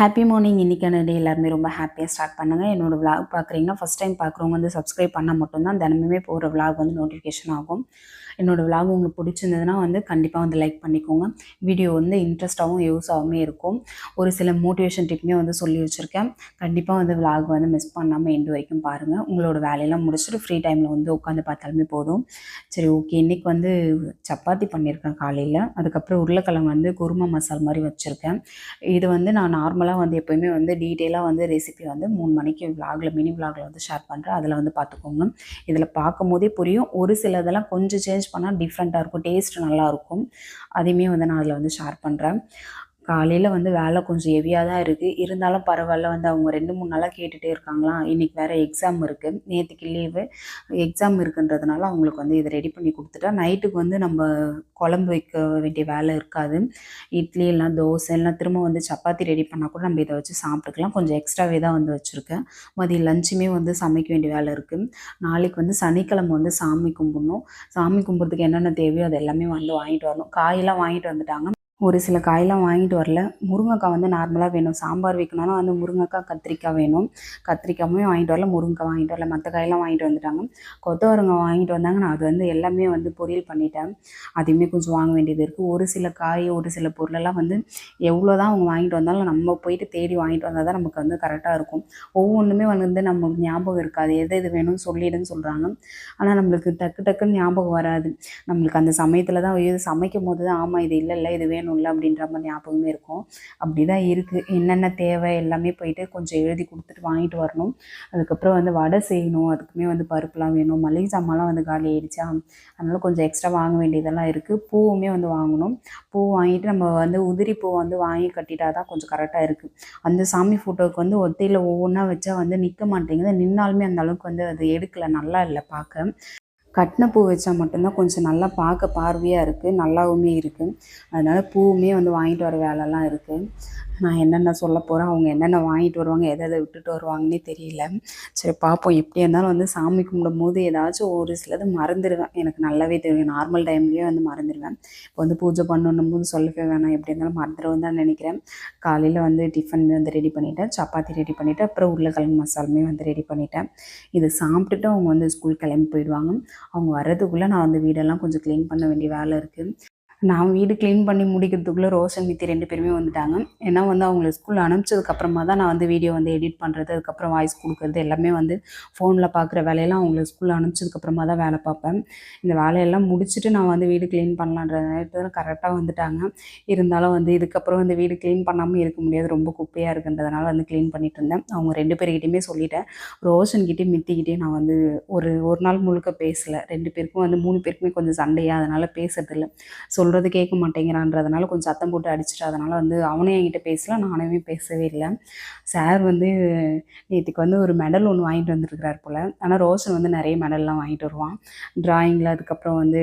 Happy morning இன்றைக்கான டே எல்லாருமே ரொம்ப ஹாப்பியாக ஸ்டார்ட் பண்ணுங்கள் என்னோடய விளாக் பார்க்குறீங்கன்னா ஃபஸ்ட் டைம் பார்க்குறவங்க வந்து சப்ஸ்கிரைப் பண்ணால் மட்டும்தான் தினமுமே போகிற விளாக் வந்து நோட்டிஃபிகேஷன் ஆகும். என்னோடய விலாக் உங்களுக்கு பிடிச்சிருந்ததுன்னா வந்து கண்டிப்பாக வந்து லைக் பண்ணிக்கோங்க. வீடியோ வந்து இன்ட்ரெஸ்ட்டாகவும் யூஸாகவும் இருக்கும். ஒரு சில மோட்டிவேஷன் டிப்புமே வந்து சொல்லி வச்சுருக்கேன். கண்டிப்பாக வந்து விலாக் வந்து மிஸ் பண்ணாமல் எண்டு வரைக்கும் பாருங்கள் உங்களோட வேலையெல்லாம் முடிச்சுட்டு ஃப்ரீ டைமில் வந்து உட்காந்து பார்த்தாலுமே போதும். சரி ஓகே இன்றைக்கி வந்து சப்பாத்தி பண்ணியிருக்கேன் காலையில். அதுக்கப்புறம் உருளைக்கிழங்கு வந்து குருமா மசால் மாதிரி வச்சுருக்கேன். இது வந்து நான் நார்மலாக வந்து எப்போயுமே வந்து டீட்டெயிலாக வந்து ரெசிபி வந்து மூணு மணிக்கு விலாகில் மினி விலாகில் வந்து ஷேர் பண்ணுறேன் அதில் வந்து பார்த்துக்கோங்க. இதில் பார்க்கும் போதே புரியும். ஒரு சில இதெல்லாம் கொஞ்சம் சேஞ்ச் பண்ணால் டிஃப்ரெண்ட்டாக இருக்கும். டேஸ்ட் நல்லாயிருக்கும். அதையுமே வந்து நான் அதில் வந்து ஷேர் பண்ணுறேன் காலையில் வந்து வேலை கொஞ்சம் ஹெவியாக தான் இருக்குது இருந்தாலும் பரவாயில்ல வந்து அவங்க ரெண்டு மூணு நாளாக கேட்டுகிட்டே இருக்காங்களாம் இன்றைக்கி வேறு எக்ஸாம் இருக்குது நேற்றுக்கு லீவு எக்ஸாம் இருக்குன்றதுனால அவங்களுக்கு வந்து இதை ரெடி பண்ணி கொடுத்துட்டா நைட்டுக்கு வந்து நம்ம குழம்பு வைக்க வேண்டிய வேலை இருக்காது. இட்லி எல்லாம் தோசை எல்லாம் திரும்ப வந்து சப்பாத்தி ரெடி பண்ணால் கூட நம்ம இதை வச்சு சாப்பிட்டுக்கலாம். கொஞ்சம் எக்ஸ்ட்ராவே தான் வந்து வச்சுருக்கேன். மதியம் லஞ்சுமே வந்து சமைக்க வேண்டிய வேலை இருக்குது நாளைக்கு வந்து சனிக்கிழமை வந்து சாமி கும்பிடணும். சாமி கும்பிட்றதுக்கு என்னென்ன தேவையோ அது எல்லாமே வந்து வாங்கிட்டு வரணும். காயெல்லாம் வாங்கிட்டு வந்துட்டாங்க. ஒரு சில காயெல்லாம் வாங்கிட்டு வரல. முருங்கைக்காய் வந்து நார்மலாக வேணும். சாம்பார் வைக்கணும்னா வந்து முருங்கைக்காய் கத்திரிக்காய் வேணும். கத்திரிக்காயுமே வாங்கிட்டு வரல. முருங்கைக்காய் வாங்கிட்டு வரல. மற்ற காயெல்லாம் வாங்கிட்டு வந்துட்டாங்க. கொத்தவரங்க வாங்கிட்டு வந்தாங்க நான் அது வந்து எல்லாமே வந்து பொரியல் பண்ணிட்டேன். அதையுமே கொஞ்சம் வாங்க வேண்டியது இருக்குது ஒரு சில காய் ஒரு சில பொருளெல்லாம் வந்து எவ்வளோ தான் அவங்க வாங்கிட்டு வந்தாலும் நம்ம போயிட்டு தேடி வாங்கிட்டு வந்தால் தான் நமக்கு வந்து கரெக்டாக இருக்கும். ஒவ்வொன்றுமே வந்து நமக்கு ஞாபகம் இருக்காது. எது எது வேணும்னு சொல்லிடுன்னு சொல்கிறாங்க ஆனால் நம்மளுக்கு டக்கு டக்குன்னு ஞாபகம் வராது. நம்மளுக்கு அந்த சமயத்தில் தான் இது சமைக்கும் போது தான் ஆமாம் இது இல்லை இல்லை இது இல்லை அப்படின்ற மாதிரி ஞாபகமே இருக்கும். அப்படி தான் இருக்குது என்னென்ன தேவை எல்லாமே போயிட்டு கொஞ்சம் எழுதி கொடுத்துட்டு வாங்கிட்டு வரணும். அதுக்கப்புறம் வந்து வடை செய்யணும். அதுக்குமே வந்து பருப்புலாம் வேணும். மளிகை சாமான்லாம் வந்து காலி ஆயிடுச்சா? அதனால் கொஞ்சம் எக்ஸ்ட்ரா வாங்க வேண்டியதெல்லாம் இருக்குது பூவுமே வந்து வாங்கணும். பூ வாங்கிட்டு நம்ம வந்து உதிரி பூ வந்து வாங்கி கட்டிட்டா தான் கொஞ்சம் கரெக்டாக இருக்குது அந்த சாமி ஃபோட்டோவுக்கு வந்து ஒத்தையில் ஒவ்வொன்றா வச்சா வந்து நிற்க மாட்டேங்குது. நின்னாலுமே அந்த அளவுக்கு வந்து அது எடுக்கலை. நல்லா இல்லை பார்க்க. கட்டின பூ வச்சா மட்டும்தான் கொஞ்சம் நல்லா பார்க்க பார்வையாக இருக்குது நல்லாவுமே இருக்குது அதனால் பூவுமே வந்து வாங்கிட்டு வர வேலைலாம் இருக்குது நான் என்னென்ன சொல்ல போகிறேன் அவங்க என்னென்ன வாங்கிட்டு வருவாங்க எதை எதை விட்டுட்டு வருவாங்கன்னே தெரியல. சரி பார்ப்போம் எப்படி இருந்தாலும் வந்து சாமி கும்பிடும் போது ஏதாச்சும் ஒரு சிலது மறந்துடுவேன் எனக்கு நல்லாவே தெரியும். நார்மல் டைம்லேயே வந்து மறந்துடுவேன் இப்போ வந்து பூஜை பண்ணணும் போது சொல்லவே வேணாம். எப்படி இருந்தாலும் மறந்துடுவேன் தான் நினைக்கிறேன். காலையில் வந்து டிஃபன் வந்து ரெடி பண்ணிட்டேன். சப்பாத்தி ரெடி பண்ணிவிட்டு அப்புறம் உருளைக்கிழங்கு மசாலுமே வந்து ரெடி பண்ணிட்டேன். இதை சாப்பிட்டுட்டு அவங்க வந்து ஸ்கூல் கிளம்பி போயிடுவாங்க. அவங்க வர்றதுக்குள்ளே நான் வந்து வீடெல்லாம் கொஞ்சம் க்ளீன் பண்ண வேண்டிய வேலை இருக்குது நான் வீடு க்ளீன் பண்ணி முடிக்கிறதுக்குள்ளே ரோஷன் மித்தி ரெண்டு பேருமே வந்துட்டாங்க. ஏன்னா வந்து அவங்கள ஸ்கூல் அனுப்பிச்சதுக்கப்புறமா தான் நான் வந்து வீடியோ வந்து எடிட் பண்ணுறது அதுக்கப்புறம் வாய்ஸ் கொடுக்குறது எல்லாமே வந்து ஃபோனில் பார்க்குற வேலையெல்லாம் அவங்கள ஸ்கூலில் அனுப்பிச்சதுக்கப்புறமா தான் வேலை பார்ப்பேன். இந்த வேலையெல்லாம் முடிச்சுட்டு நான் வந்து வீடு க்ளீன் பண்ணலான்ற நேரத்தில் கரெக்டாக வந்துட்டாங்க. இருந்தாலும் வந்து இதுக்கப்புறம் வந்து வீடு க்ளீன் பண்ணாமல் இருக்க முடியாது. ரொம்ப குப்பையாக இருக்குன்றதுனால வந்து க்ளீன் பண்ணிட்டு இருந்தேன். அவங்க ரெண்டு பேர்கிட்டையுமே சொல்லிட்டேன். ரோஷன்கிட்டயும் மித்திக்கிட்டேயும் நான் வந்து ஒரு ஒரு நாள் முழுக்க பேசலை. ரெண்டு பேருக்கும் வந்து மூணு பேருக்குமே கொஞ்சம் சண்டையாக அதனால் பேசுறதில்ல. சொல்கிறது கேட்க மாட்டேங்கிறான்றதுனால கொஞ்சம் சத்தம் போட்டு அடிச்சிட்டு அதனால் வந்து அவனே என்கிட்ட பேசல நானுமே பேசவே இல்லை. சார் வந்து நேற்றுக்கு வந்து ஒரு மெடல் ஒன்று வாங்கிட்டு வந்துருக்கிறார் போல். ஆனால் ரோஷன் வந்து நிறைய மெடல்லாம் வாங்கிட்டு வருவான். ட்ராயிங்கில் அதுக்கப்புறம் வந்து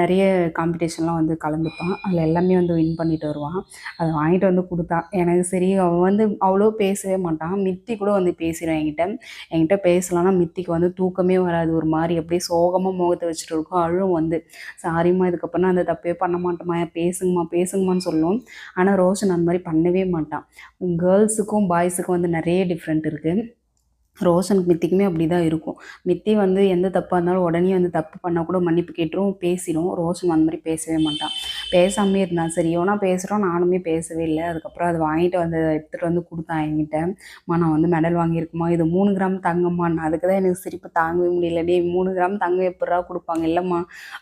நிறைய காம்படிஷன்லாம் வந்து கலந்துப்பான். அதில் எல்லாமே வந்து வின் பண்ணிட்டு வருவான். அதை வாங்கிட்டு வந்து கொடுத்தான் எனக்கு சரி அவன் வந்து அவ்வளோ பேசவே மாட்டான். மித்தி கூட வந்து பேசிடுவான் என்கிட்ட. என்கிட்ட பேசலான்னா மித்திக்கு வந்து தூக்கமே வராது. ஒரு மாதிரி அப்படியே சோகமாக முகத்தை வச்சுட்டு இருக்கும். அழும் வந்து. சாரிம்மா இதுக்கப்புறம் அந்த தப்பே பண்ண மாட்டோமா? பேசுங்கம்மா பேசுங்கம்மான்னு சொல்லும். ஆனால் ரோஷன் அந்த மாதிரி பண்ணவே மாட்டான். கேர்ள்ஸுக்கும் பாய்ஸுக்கும் வந்து நிறைய டிஃப்ரெண்ட் இருக்குது ரோஷனுக்கு மித்திக்குமே அப்படி தான் இருக்கும். மித்தி வந்து எந்த தப்பாக இருந்தாலும் உடனே வந்து தப்பு பண்ணால் கூட மன்னிப்பு கேட்டுரும் பேசிடும் ரோஷன் அந்த மாதிரி பேசவே மாட்டான். பேசாமே இருந்தான். சரி இவனா பேசுகிறோம் நானுமே பேசவே இல்லை. அதுக்கப்புறம் அதை வாங்கிட்டு வந்து எடுத்துகிட்டு வந்து கொடுத்தான் என்கிட்ட. அம்மா நான் வந்து மெடல் வாங்கியிருக்குமா இது மூணு கிராம் தங்கம்மான்னு அதுக்கு தான் எனக்கு சிரிப்பு தாங்கவே முடியல. டேய் மூணு கிராம் தங்கம் எப்படா கொடுப்பாங்க? இல்லைம்மா.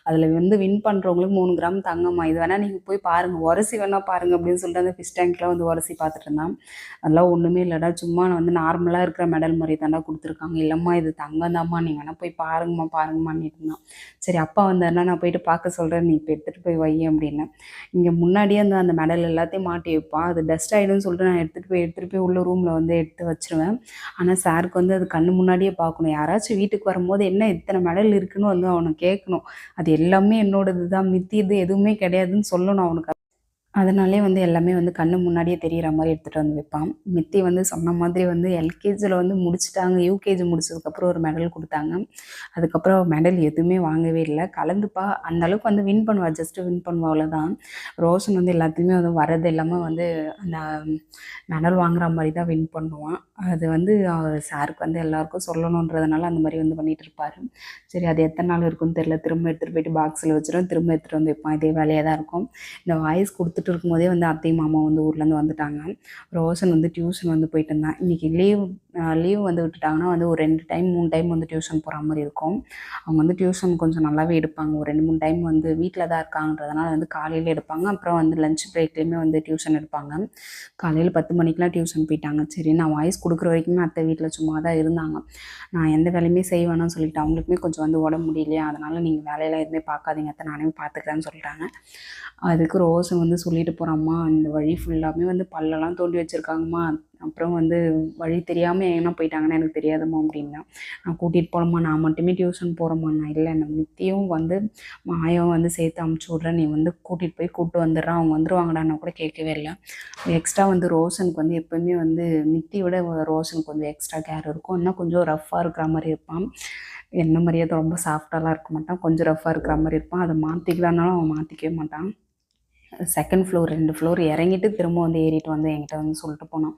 அதில் வந்து வின் பண்ணுறவங்களுக்கு மூணு கிராம் தங்கம்மா. இது வேணால் நீங்கள் போய் பாருங்கள் உரசி வேணால் பாருங்கள் அப்படின்னு சொல்லிட்டு அந்த ஃபிஷ் டேங்க்கில் வந்து உரசி பார்த்துட்டு இருந்தான். அதெல்லாம் ஒன்றுமே இல்லைடா. சும்மா நான் வந்து நார்மலாக இருக்கிற மெடல் மாதிரி தாண்டா கொடுத்துருக்காங்க. இல்லைம்மா இது தங்கம் தாம்மா நீங்கள் வேணால் போய் பாருங்கம்மா பாருங்கம்மான்னு இருந்தான். சரி அப்பா வந்தாருன்னா நான் போயிட்டு பார்க்க சொல்கிறேன் நீ இப்போ எடுத்துகிட்டு போய் வை அப்படின்னு. இங்கே முன்னாடியே அந்த அந்த மெடல் எல்லாத்தையும் மாட்டி வைப்பான். அது டஸ்ட் ஆகிடும்னு சொல்லிட்டு நான் எடுத்துகிட்டு போய் எடுத்துகிட்டு போய் உள்ள ரூமில் வந்து எடுத்து வச்சிருவேன். ஆனால் சாருக்கு வந்து அது கண்ணு முன்னாடியே பார்க்கணும். யாராச்சும் வீட்டுக்கு வரும்போது என்ன இத்தனை மெடல் இருக்குன்னு வந்து அவனை கேட்கணும். அது எல்லாமே என்னோடது தான் மித்தியது எதுவுமே கிடையாதுன்னு சொல்லணும் அவனுக்கு. அதனாலே வந்து எல்லாமே வந்து கண்ணு முன்னாடியே தெரியிற மாதிரி எடுத்துகிட்டு வந்து வைப்பான். மித்தி வந்து சொன்ன மாதிரி வந்து எல்கேஜியில் வந்து முடிச்சிட்டாங்க. யூகேஜி முடிச்சதுக்கப்புறம் ஒரு மெடல் கொடுத்தாங்க. அதுக்கப்புறம் மெடல் எதுவுமே வாங்கவே இல்லை. கலந்துப்பா. அந்தளவுக்கு வந்து வின் பண்ணுவா. ஜஸ்ட்டு வின் பண்ணுவா அவ்வளோதான் ரோஷன் வந்து எல்லாத்தையுமே வந்து வரது எல்லாமே வந்து அந்த மெடல் வாங்குற மாதிரி தான் வின் பண்ணுவான். அது வந்து சாருக்கு வந்து எல்லாருக்கும் சொல்லணுன்றதுனால அந்த மாதிரி வந்து பண்ணிகிட்டு இருப்பார். சரி அது எத்தனை நாள் இருக்குன்னு தெரியல. திரும்ப எடுத்துகிட்டு போயிட்டு பாக்ஸில் வச்சிடும் திரும்ப எடுத்துகிட்டு வந்து வைப்பான். இதே வேலையாக தான் இருக்கும். இந்த வாய்ஸ் கொடுத்து கொடுத்துட்டு இருக்கும்போதே வந்து அத்தை மாமா வந்து ஊர்லேருந்து வந்துட்டாங்க. ரோஷன் வந்து டியூஷன் வந்து போயிட்டு இருந்தான். இன்றைக்கி லீவ் லீவ் வந்து விட்டுட்டாங்கன்னா வந்து ஒரு ரெண்டு டைம் மூணு டைம் வந்து டியூஷன் போகிற மாதிரி இருக்கும். அவங்க வந்து டியூஷன் கொஞ்சம் நல்லாவே எடுப்பாங்க. ஒரு ரெண்டு மூணு டைம் வந்து வீட்டில் தான் இருக்காங்கன்றதுனால வந்து காலையில் எடுப்பாங்க. அப்புறம் வந்து லஞ்ச் பிரேக்லேயுமே வந்து டியூஷன் எடுப்பாங்க. காலையில் பத்து மணிக்கெலாம் டியூஷன் போயிட்டாங்க. சரி நான் வாய்ஸ் கொடுக்குற வரைக்குமே அத்தை வீட்டில் சும்மா தான் இருந்தாங்க. நான் எந்த வேலையுமே செய்வேன்னு சொல்லிட்டு அவங்களுக்குமே கொஞ்சம் வந்து உடம்பு முடியலையா. அதனால் நீங்கள் வேலையெல்லாம் எதுவுமே பார்க்காதீங்க அத்தை. நானே பார்த்துக்கிறேன்னு சொல்லிட்டாங்க. அதுக்கு ரோஸை வந்து சொல்லிட்டு போகிறாம்மா இந்த வழி ஃபுல்லாமே வந்து பல்லெல்லாம் தோண்டி வச்சுருக்காங்கம்மா. அப்புறம் வந்து வழி தெரியாமல் எங்கன்னா போயிட்டாங்கன்னு எனக்கு தெரியாதும்மா அப்படின்னா நான் கூட்டிகிட்டு போகலாமா நான் மட்டுமே டியூஷன் போகிறோமா நான் இல்லை நான் நித்தியும் வந்து மாயம் வந்து சேர்த்து அமுச்சு விட்றேன். நீ வந்து கூட்டிகிட்டு போய் கூப்பிட்டு வந்துடுறான் அவங்க வந்துருவாங்கடான்னு கூட கேட்கவே இல்லை. எக்ஸ்ட்ரா வந்து ரோஷனுக்கு வந்து எப்போயுமே வந்து நித்தியோட விட ரோஷனுக்கு கொஞ்சம் எக்ஸ்ட்ரா கேர் இருக்கும். இன்னும் கொஞ்சம் ரஃப்பாக இருக்கிற மாதிரி இருப்பான். என்ன மாதிரியே ரொம்ப சாஃப்டாலாம் இருக்க மாட்டான். கொஞ்சம் ரஃப்பாக இருக்கிற மாதிரி இருப்பான். அதை மாற்றிக்கலான்னாலும் அவன் மாற்றிக்கவே மாட்டான். செகண்ட் ஃப்ளோர் ரெண்டு ஃப்ளோர் இறங்கிட்டு திரும்ப வந்து ஏறிட்டு வந்து என்கிட்ட வந்து சொல்லிட்டு போனான்.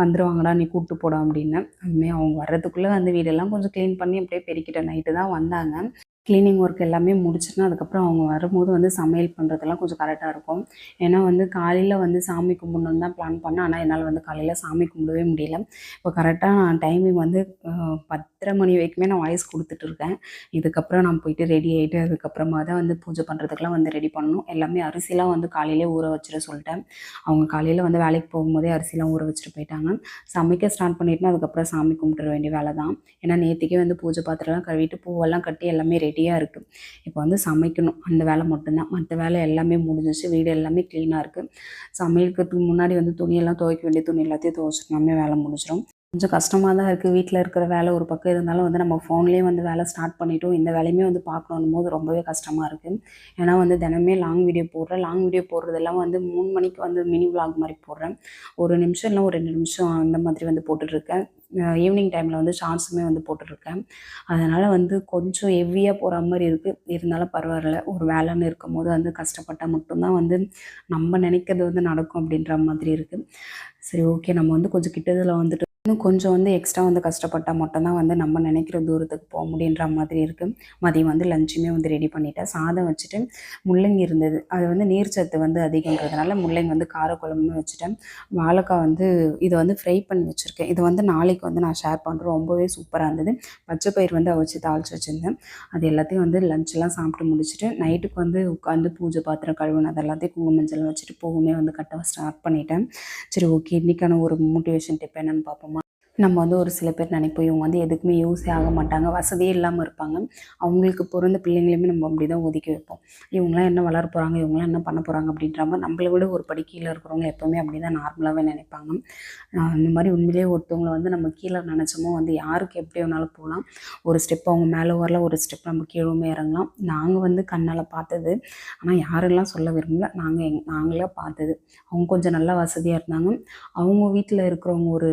வந்துடுவாங்கடா நீ கூப்பிட்டு போடா அப்படின்னு. அதுமாரி அவங்க வர்றதுக்குள்ளே வந்து வீடெல்லாம் கொஞ்சம் க்ளீன் பண்ணி அப்படியே பெருக்கிட்டேன். நைட்டு தான் வந்தாங்க. க்ளீனிங் ஒர்க் எல்லாமே முடிச்சுட்டு அதுக்கப்புறம் அவங்க வரும்போது வந்து சமையல் பண்ணுறதெல்லாம் கொஞ்சம் கரெக்டாக இருக்கும். ஏன்னா வந்து காலையில் வந்து சாமி கும்பிடணுன்னு தான் பிளான் பண்ணேன். ஆனால் என்னால் வந்து காலையில் சாமி கும்பிடவே முடியல. இப்போ கரெக்டாக நான் டைமிங் வந்து பத்தரை மணி வரைக்குமே நான் வாய்ஸ் கொடுத்துட்ருக்கேன் இதுக்கப்புறம் நான் போயிட்டு ரெடி ஆகிட்டு அதுக்கப்புறமா தான் வந்து பூஜை பண்ணுறதுக்கெலாம் வந்து ரெடி பண்ணணும். எல்லாமே அரிசிலாம் வந்து காலையிலே ஊற வச்சிட சொல்லிட்டேன். அவங்க காலையில் வந்து வேலைக்கு போகும்போதே அரிசிலாம் ஊற வச்சுட்டு போயிட்டாங்க. சமைக்க ஸ்டார்ட் பண்ணிட்டுனா அதுக்கப்புறம் சாமி கும்பிட்டுற வேண்டிய வேலை தான் ஏன்னா நேற்றுக்கே வந்து பூஜை பாத்திரம்லாம் கழுவிட்டு பூவெல்லாம் கட்டி எல்லாமே ரெடி ரெடியாக இருக்குது இப்போ வந்து சமைக்கணும். அந்த வேலை மட்டும்தான். மற்ற வேலை எல்லாமே முடிஞ்சிச்சு வீடு எல்லாமே க்ளீனாக இருக்குது சமையலுக்கு முன்னாடி வந்து துணியெல்லாம் துவைக்க வேண்டிய துணி எல்லாத்தையும் துவைச்சிட்டோம்னா வேலை முடிஞ்சிடும் கொஞ்சம் கஷ்டமாக தான் இருக்குது வீட்டில் இருக்கிற வேலை ஒரு பக்கம் இருந்தாலும் வந்து நம்ம ஃபோன்லேயே வந்து வேலை ஸ்டார்ட் பண்ணிட்டோம். இந்த வேலையுமே வந்து பார்க்கணும் போது ரொம்பவே கஷ்டமாக இருக்குது ஏன்னா வந்து தினமே லாங் வீடியோ போடுறேன். லாங் வீடியோ போடுறதெல்லாம் வந்து மூணு மணிக்கு வந்து மினி விளாக் மாதிரி போடுறேன். ஒரு நிமிஷம் இல்லை ஒரு ரெண்டு நிமிஷம் அந்த மாதிரி வந்து போட்டுட்ருக்கேன். ஈவினிங் டைமில் வந்து ஷார்ட்ஸுமே வந்து போட்டுட்ருக்கேன். அதனால் வந்து கொஞ்சம் ஹெவியாக போகிற மாதிரி இருக்குது இருந்தாலும் பரவாயில்ல. ஒரு வேலைன்னு இருக்கும் போது வந்து கஷ்டப்பட்டால் மட்டும்தான் வந்து நம்ம நினைக்கிறது வந்து நடக்கும் அப்படின்ற மாதிரி இருக்குது சரி ஓகே நம்ம வந்து கொஞ்சம் கிட்டதில் வந்துட்டு இன்னும் கொஞ்சம் வந்து எக்ஸ்ட்ரா வந்து கஷ்டப்பட்டால் மட்டும்தான் வந்து நம்ம நினைக்கிற தூரத்துக்கு போக முடியுன்ற மாதிரி இருக்குது மதியம் வந்து லஞ்சுமே வந்து ரெடி பண்ணிவிட்டேன் சாதம் வச்சுட்டு முள்ளங்கி இருந்தது. அது வந்து நீர்ச்சத்து வந்து அதிகன்றதுனால முள்ளங்கி வந்து காரக்குழம்புன்னு வச்சுட்டேன். வாழைக்காய் வந்து இதை வந்து ஃப்ரை பண்ணி வச்சுருக்கேன். இது வந்து நாளைக்கு வந்து நான் ஷேர் பண்ணுறேன் ரொம்பவே சூப்பராக இருந்தது. பச்சை பயிர் வந்து அவிச்சு தாளித்து வச்சுருந்தேன். அது எல்லாத்தையும் வந்து லஞ்செல்லாம் சாப்பிட்டு முடிச்சுட்டு நைட்டுக்கு வந்து உட்காந்து பூஜை பாத்திரம் கழுவுன அது எல்லாத்தையும் குங்குமஞ்சள் வச்சுட்டு பூவுமே வந்து கட்ட ஸ்டார்ட் பண்ணிட்டேன். சரி ஓகே இன்றைக்கான ஒரு மோட்டிவேஷன் டிப் என்னென்னு பார்ப்போம்? நம்ம வந்து ஒரு சில பேர் நினைப்போம் இவங்க வந்து எதுக்குமே யூஸே ஆக மாட்டாங்க வசதியே இல்லாமல் இருப்பாங்க. அவங்களுக்கு பிறந்த பிள்ளைங்களையுமே நம்ம அப்படி தான் ஒதுக்கி வைப்போம். இவங்களாம் என்ன வளர போகிறாங்க இவங்களாம் என்ன பண்ண போகிறாங்க அப்படின்ற மாதிரி நம்மளை விட ஒரு படி கீழே இருக்கிறவங்க எப்போவுமே அப்படி தான் நார்மலாகவே நினைப்பாங்க. இந்த மாதிரி உண்மையிலேயே ஒருத்தவங்களை வந்து நம்ம கீழே நினச்சோமோ வந்து யாருக்கு எப்படி வேணாலும் போகலாம். ஒரு ஸ்டெப் அவங்க மேலே வரல ஒரு ஸ்டெப் நம்ம கீழே இறங்கலாம். நாங்கள் வந்து கண்ணால் பார்த்தது ஆனால் யாரெல்லாம் சொல்ல விரும்பல நாங்கள் எங் நாங்களே பார்த்தது. அவங்க கொஞ்சம் நல்லா வசதியாக இருந்தாங்க. அவங்க வீட்டில் இருக்கிறவங்க ஒரு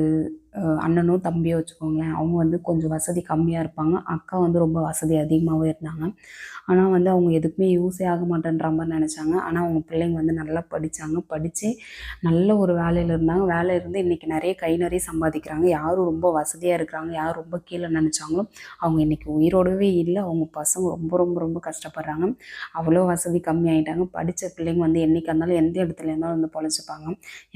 அண்ணனோ தம்பியோ வச்சுக்கோங்களேன் அவங்க வந்து கொஞ்சம் வசதி கம்மியாக இருப்பாங்க. அக்கா வந்து ரொம்ப வசதி அதிகமாகவே இருந்தாங்க. ஆனால் வந்து அவங்க எதுக்குமே யூஸே ஆக மாட்டேன்ற மாதிரி நினச்சாங்க. ஆனால் அவங்க பிள்ளைங்க வந்து நல்லா படித்தாங்க படித்து நல்ல ஒரு வேலையில் இருந்தாங்க. வேலை இருந்து இன்றைக்கி நிறைய கை நிறைய சம்பாதிக்கிறாங்க. யாரும் ரொம்ப வசதியாக இருக்கிறாங்க. யார் ரொம்ப கீழே நினச்சாங்களோ அவங்க இன்றைக்கி உயிரோடவே இல்லை. அவங்க பசங்க ரொம்ப ரொம்ப ரொம்ப கஷ்டப்படுறாங்க. அவ்வளோ வசதி கம்மியாயிட்டாங்க படித்த பிள்ளைங்க வந்து என்றைக்கு இருந்தாலும் எந்த இடத்துல இருந்தாலும் வந்து பொழைச்சிப்பாங்க.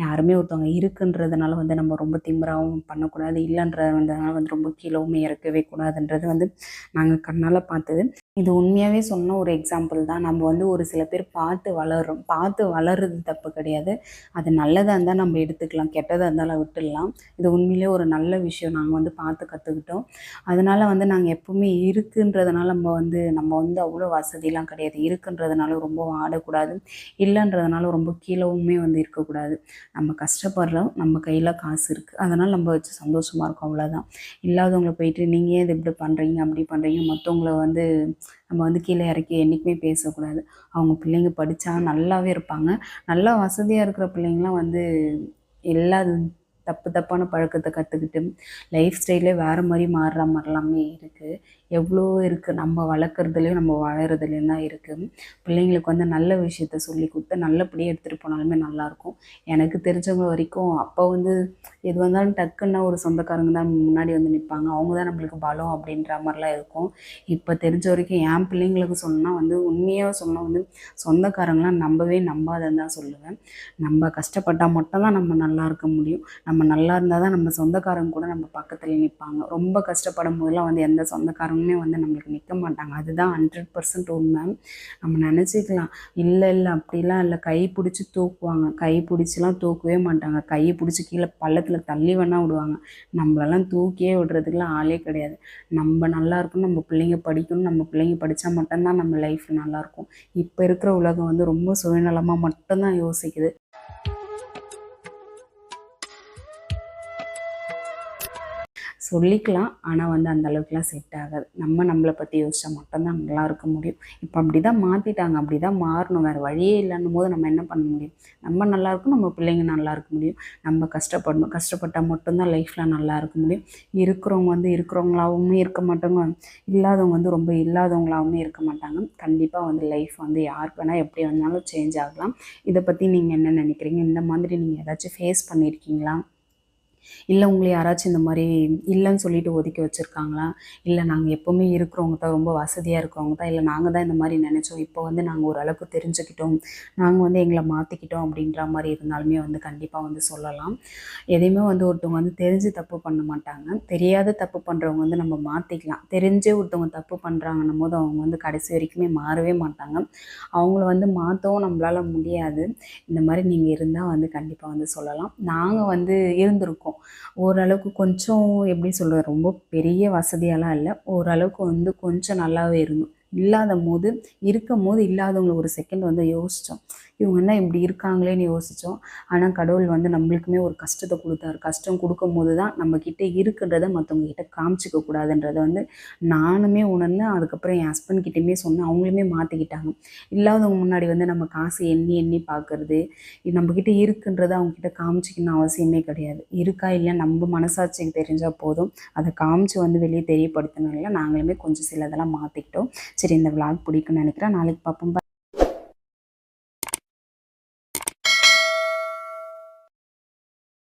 யாருமே ஒருத்தவங்க இருக்குன்றதுனால வந்து நம்ம ரொம்ப திமிராகவும் பண்ணக்கூடாது. இல்லைன்றதுனால வந்து ரொம்ப கீழவுமே இறக்கவே கூடாதுன்றது வந்து நாங்கள் கண்ணால் பார்த்தது. இது உண்மையாகவே சொன்ன ஒரு எக்ஸாம்பிள் தான். நம்ம வந்து ஒரு சில பேர் பார்த்து வளர்றோம் பார்த்து வளர்றது தப்பு கிடையாது. அது நல்லதாக இருந்தால் நம்ம எடுத்துக்கலாம். கெட்டதாக இருந்தாலும் விட்டுடலாம். இது உண்மையிலே ஒரு நல்ல விஷயம். நாங்கள் வந்து பார்த்து கற்றுக்கிட்டோம் அதனால் வந்து நாங்கள் எப்போவுமே இருக்குன்றதுனால நம்ம வந்து நம்ம வந்து அவ்வளோ வசதிலாம் கிடையாது. இருக்குன்றதுனால ரொம்ப ஆடக்கூடாது. இல்லைன்றதுனால ரொம்ப கீழவுமே வந்து இருக்கக்கூடாது. நம்ம கஷ்டப்படுறோம். நம்ம கையில் காசு இருக்குது அதனால் நம்ம வச்சு சந்தோஷமாக இருக்கும் அவ்வளோதான் இல்லாதவங்களை போயிட்டு நீங்கள் ஏன் இது இப்படி பண்ணுறீங்க அப்படி பண்ணுறீங்க மற்றவங்கள வந்து நம்ம வந்து கீழே இறக்கி என்றைக்குமே பேசக்கூடாது. அவங்க பிள்ளைங்க படித்தா நல்லாவே இருப்பாங்க. நல்லா வசதியாக இருக்கிற பிள்ளைங்களாம் வந்து எல்லா தப்பு தப்பான பழக்கத்தை கற்றுக்கிட்டு லைஃப் ஸ்டைலே வேறு மாதிரி மாறுற மாதிரிலாமே இருக்குது எவ்வளோ இருக்குது நம்ம வளர்க்குறதுலேயும் நம்ம வளர்கிறதுலையும் தான் இருக்குது பிள்ளைங்களுக்கு வந்து நல்ல விஷயத்த சொல்லி கொடுத்து நல்லபடியாக எடுத்துகிட்டு போனாலுமே நல்லாயிருக்கும் எனக்கு தெரிஞ்சவங்க வரைக்கும் அப்போ வந்து எது வந்தாலும் டக்குன்னா ஒரு சொந்தக்காரங்க தான் முன்னாடி வந்து நிற்பாங்க அவங்க தான் நம்மளுக்கு பலம் அப்படின்ற மாதிரிலாம் இருக்கும். இப்போ தெரிஞ்ச வரைக்கும் என் பிள்ளைங்களுக்கு சொன்னால் வந்து உண்மையாக சொன்னால் வந்து சொந்தக்காரங்களாம் நம்பவே நம்பாதன்னு தான் சொல்லுவேன். நம்ம கஷ்டப்பட்டால் மட்டும்தான் நம்ம நல்லா இருக்க முடியும். நம்ம நம்ம நல்லா இருந்தால் தான் நம்ம சொந்தக்காரங்க கூட நம்ம பக்கத்தில் நிற்பாங்க ரொம்ப கஷ்டப்படும் போதெல்லாம் வந்து எந்த சொந்தக்காரங்களுமே வந்து நம்மளுக்கு நிற்க மாட்டாங்க. அதுதான் ஹண்ட்ரட் பர்சன்ட் உண்மை. நம்ம நினச்சிக்கலாம் இல்லை இல்லை அப்படிலாம் இல்லை. கை பிடிச்சி தூக்குவாங்க. கை பிடிச்சிலாம் தூக்கவே மாட்டாங்க. கையை பிடிச்சி கீழே பள்ளத்தில் தள்ளி வேணால் விடுவாங்க. நம்மளெல்லாம் தூக்கியே விடுறதுக்குலாம் ஆளே கிடையாது. நம்ம நல்லா இருக்கணும். நம்ம பிள்ளைங்க படிக்கணும். நம்ம பிள்ளைங்க படித்தா மட்டும்தான் நம்ம லைஃப் நல்லாயிருக்கும் இப்போ இருக்கிற உலகம் வந்து ரொம்ப சுயநலமாக மட்டும்தான் யோசிக்குது. சொல்லிக்கலாம். ஆனால் வந்து அந்த அளவுக்குலாம் செட் ஆகாது. நம்ம நம்மளை பற்றி யோசிச்சா மட்டும்தான் நல்லா இருக்க முடியும். இப்போ அப்படி தான் மாற்றிட்டாங்க அப்படி தான் மாறணும். வேறு வழியே இல்லைன்னும் போது நம்ம என்ன பண்ண முடியும்? நம்ம நல்லா இருக்கும் நம்ம பிள்ளைங்க நல்லா இருக்க முடியும். நம்ம கஷ்டப்படணும். கஷ்டப்பட்டால் மட்டும்தான் லைஃப்பில் நல்லா இருக்க முடியும். இருக்கிறவங்க வந்து இருக்கிறவங்களாகவும் இருக்க மாட்டாங்க. இல்லாதவங்க வந்து ரொம்ப இல்லாதவங்களாகவும் இருக்க மாட்டாங்க. கண்டிப்பாக வந்து லைஃப் வந்து யாருக்கு வேணால் எப்படி வந்தாலும் சேஞ்ச் ஆகலாம். இதை பற்றி நீங்கள் என்ன நினைக்கிறீங்க? இந்த மாதிரி நீங்கள் ஏதாச்சும் ஃபேஸ் பண்ணியிருக்கீங்களா? இல்லை உங்களை யாராச்சும் இந்த மாதிரி இல்லைன்னு சொல்லிட்டு ஒதுக்கி வச்சுருக்காங்களா? இல்லை நாங்கள் எப்போவுமே இருக்கிறவங்க தான் ரொம்ப வசதியாக இருக்கிறவங்க தான் இல்லை நாங்கள் தான் இந்த மாதிரி நினச்சோம். இப்போ வந்து நாங்கள் ஓரளவுக்கு தெரிஞ்சுக்கிட்டோம். நாங்கள் வந்து எங்களை மாற்றிக்கிட்டோம் அப்படின்ற மாதிரி இருந்தாலுமே வந்து கண்டிப்பாக வந்து சொல்லலாம். எதையுமே வந்து ஒருத்தவங்க வந்து தெரிஞ்சு தப்பு பண்ண மாட்டாங்க. தெரியாத தப்பு பண்ணுறவங்க வந்து நம்ம மாற்றிக்கலாம் தெரிஞ்சே ஒருத்தவங்க தப்பு பண்ணுறாங்கன்னும் போது அவங்க வந்து கடைசி வரைக்குமே மாறவே மாட்டாங்க. அவங்கள வந்து மாற்றவும் நம்மளால் முடியாது. இந்த மாதிரி நீங்கள் இருந்தால் வந்து கண்டிப்பாக வந்து சொல்லலாம். நாங்கள் வந்து இருந்திருக்கோம். ஓரளவுக்கு கொஞ்சம் எப்படி சொல்கிறது ரொம்ப பெரிய வசதியெல்லாம் இல்லை. ஓரளவுக்கு வந்து கொஞ்சம் நல்லாவே இருந்தோம். இல்லாத போது இருக்கும் போது இல்லாதவங்களை ஒரு செகண்ட் வந்து யோசித்தோம் இவங்க என்ன இப்படி இருக்காங்களேன்னு யோசித்தோம் ஆனால் கடவுள் வந்து நம்மளுக்குமே ஒரு கஷ்டத்தை கொடுத்தாரு. கஷ்டம் கொடுக்கும் போது தான் நம்மக்கிட்ட இருக்குன்றதை மற்றவங்க கிட்ட காமிச்சிக்க கூடாதுன்றதை வந்து நானுமே உணர்ந்தேன். அதுக்கப்புறம் என் ஹஸ்பண்ட் கிட்டேயுமே சொன்னேன். அவங்களுமே மாற்றிக்கிட்டாங்க இல்லாதவங்க முன்னாடி வந்து நம்ம காசு எண்ணி எண்ணி பார்க்குறது நம்மக்கிட்ட இருக்குன்றதை அவங்கக்கிட்ட காமிச்சிக்கணும் அவசியமே கிடையாது. இருக்கா இல்லையா? நம்ம மனசாட்சிக்கு தெரிஞ்சால் போதும். அதை காமிச்சு வந்து வெளியே தெரியப்படுத்தினால நாங்களுமே கொஞ்சம் சிலதெல்லாம் மாற்றிக்கிட்டோம் சரி இந்த விளாக் பிடிக்கும்னு நினைக்கிறேன். நாளைக்கு பார்ப்போம்.